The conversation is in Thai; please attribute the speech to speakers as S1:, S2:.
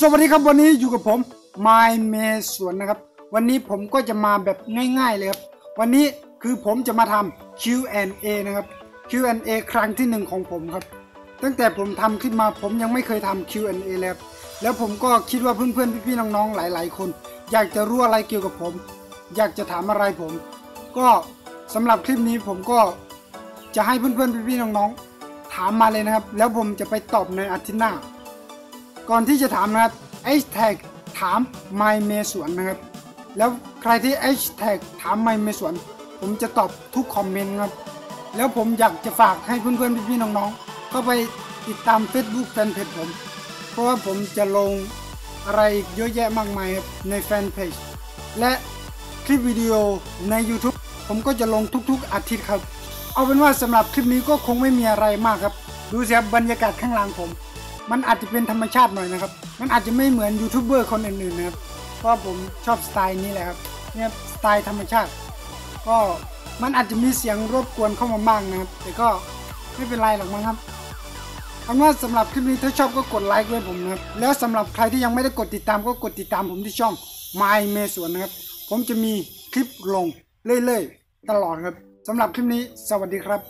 S1: สวัสดีครับวันนี้อยู่กับผม My m a สวนนะครับ วันนี้ผมก็จะมาแบบง่ายๆเลยครับ วันนี้คือผมจะมาทำ Q&A นะครับ Q&A ครั้งที่หนึ่งของผมครับ ตั้งแต่ผมทำขึ้นมาผมยังไม่เคยทำ Q&A เลยครับแล้วผมก็คิดว่าเพื่อนๆพี่ๆน้องๆหลาย ๆ คน อยากจะรู้อะไรเกี่ยวกับผม อยากจะถามอะไรผม ก็ สำหรับคลิปนี้ผมก็จะให้เพื่อนๆพี่ๆน้องๆ ถามมาเลยนะครับ แล้วผมจะไปตอบในอาทิตย์หน้า ก่อนที่จะถามนะครับ hashtag ถาม my เมสวนนะครับ แล้วใครที่ hashtag ถาม my เมสวน ผมจะตอบทุกคอมเมนต์ครับ แล้วผมอยากจะฝากให้เพื่อนๆพี่ๆน้องๆ เข้าไปติดตาม Facebook แฟนเพจผม เพราะว่าผมจะลงอะไรอีกเยอะแยะมากมายในแฟนเพจและคลิปวิดีโอใน YouTube ผมก็จะลงทุกๆอาทิตย์ครับ เอาเป็นว่าสำหรับคลิปนี้ก็คงไม่มีอะไรมากครับ ดูสิครับบรรยากาศข้างหลังผม มันอาจจะเป็นธรรมชาติหน่อยนะครับ มันอาจจะไม่เหมือนยูทูบเบอร์คนอื่นๆนะครับ เพราะผมชอบสไตล์นี้แหละครับ เนี่ยสไตล์ธรรมชาติ ก็มันอาจจะมีเสียงรบกวนเข้ามาบ้างนะครับ แต่ก็ไม่เป็นไรหรอกมั้งครับเอาเป็นว่าสำหรับคลิปนี้ถ้าชอบก็กดไลค์ด้วยผมนะครับ แล้วสำหรับใครที่ยังไม่ได้กดติดตามก็กดติดตามผมที่ช่อง My เมสวนนะครับ ผมจะมีคลิปลง เรื่อยๆตลอดครับสำหรับคลิปนี้ สวัสดีครับ